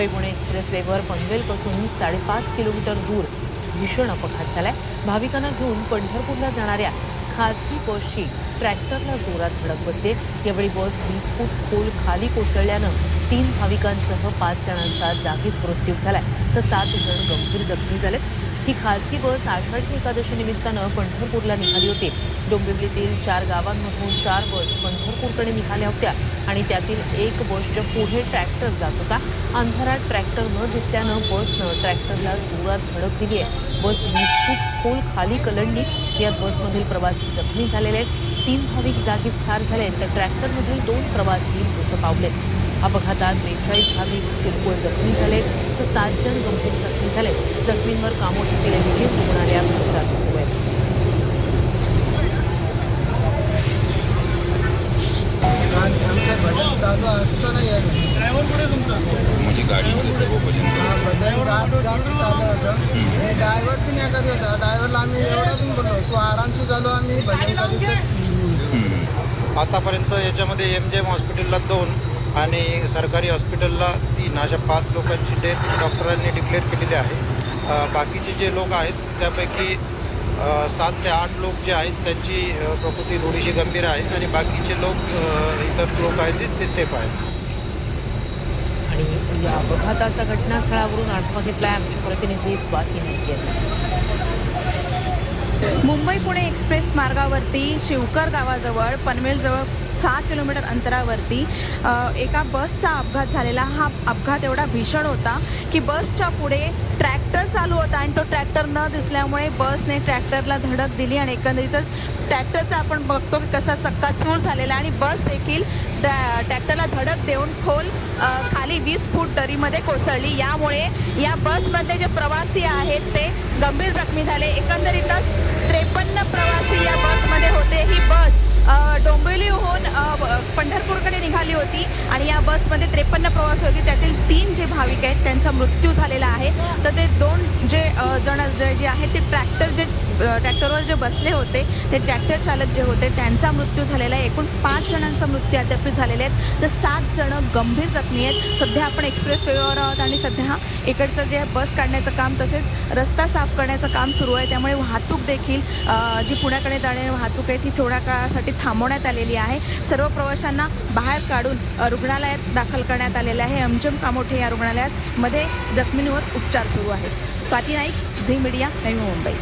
मुंबई पुणे एक्सप्रेसवेवर पनवेलपासून साडेपाच किलोमीटर दूर भीषण अपघात झालाय. भाविकांना घेऊन पंढरपूरला जाणाऱ्या खाजगी बसची ट्रॅक्टरला जोरात धडक बसते. यावेळी बस वीस फूट खोल खाली कोसळल्यानं तीन भाविकांसह पाच जणांचा जागीच मृत्यू झालाय. तर सात जण गंभीर जखमी झालेत. ही खासगी बस आषाढी एकादशी निमित्तानं पंढरपूरला निघाली होती. डोंबिवलीतील चार गावांमधून चार बस पंढरपूरकडे निघाल्या होत्या आणि त्यातील एक बसच्या पुढे ट्रॅक्टर जात होता अंधारात ट्रॅक्टर न दिसल्यानं बसनं ट्रॅक्टरला जोरात धडक दिली आहे. बस निश्चित खोल खाली कलंडी. यात बसमधील प्रवासी जखमी झालेले आहेत. तीन भाविक जागीच ठार झाले तर ट्रॅक्टरमधील दोन प्रवासी मृत पावलेत. अपघातात बेचाळीस भाविक किरकोळ जखमी झाले तर सात जण गंभीर जखमी झाले. जखमींवर कामोठी केल्या विजय रुग्णालयात उपचार सुरू आहेत. चालू असताना या म्हणजे हा, गात चालू होतं? आणि ड्रायव्हर पण या करीत होता ड्रायव्हरला आम्ही एवढा पण बोललो तू आरामशी चालू आम्ही भजन करीत आतापर्यंत याच्यामध्ये एम जे एम हॉस्पिटलला दोन आणि सरकारी हॉस्पिटलला तीन अशा पाच लोकांची डेथ डॉक्टरांनी डिक्लेअर केलेली आहे. बाकीचे जे लोक आहेत त्यापैकी सात ते आठ लोक जे आहेत त्यांची प्रकृती थोडीशी गंभीर आहे आणि बाकीचे लोक इतर लोक आहेत ते- ते सेफ आहेत. आणि या अपघाताचा घटनास्थळावरून आढावा घेतलाय आमच्या प्रतिनिधी स्वाती नाईक यांनी मुंबई पुणे एक्सप्रेस मार्गावरती शिवकर गावाजवळ पनवेलजवळ सहा किलोमीटर अंतरावरती एका बसचा अपघात झालेला. हा अपघात एवढा भीषण होता की बसच्या पुढे ट्रॅक्टर चालू होता आणि तो ट्रॅक्टर न दिसल्यामुळे बसने ट्रॅक्टरला धडक दिली आणि एकंदरीतच ट्रॅक्टरचा आपण बघतो की कसा चक्काचूर झालेला आणि बस देखील ट्रॅक्टरला धडक देऊन खोल खाली वीस फूट दरीमध्ये कोसळली. यामुळे या बसमधले जे प्रवासी आहेत ते गंभीर जखमी झाले. एकंदरीतच त्रेपन्न प्रवासी या बसमध्ये होते. ही बस डोंबिवलीहून पंढरपूरकडे निघाली होती आणि या बसमध्ये त्रेपन्न प्रवासी होते. त्यातील तीन जे भाविक आहेत त्यांचा मृत्यू झालेला आहे. तर ते दोन जे जण जे जे आहेत ते ट्रॅक्टर जे ट्रॅक्टरवर जे बसले होते ते ट्रॅक्टर चालक जे होते त्यांचा मृत्यू झालेला आहे. एकूण पाच जणांचा मृत्यू अद्याप झालेले आहेत तर सात जण गंभीर जखमी आहेत. सध्या आपण एक्सप्रेस वेवर आहोत आणि सध्या इकडचं जे बस काढण्याचं काम तसेच रस्ता साफ करण्याचं काम सुरू आहे. त्यामुळे वाहतूक देखील जी पुण्याकडे जाणारी वाहतूक आहे ती थोड्या काळासाठी थांबवण्यात आलेली आहे. सर्व प्रवाशांना बाहेर काढून रुग्णालयात दाखल करण्यात आलेले आहे. अमजम कामोठे या रुग्णालयात मध्ये जखमींवर उपचार सुरू आहेत. Swati Naik Zee media Navi Mumbai.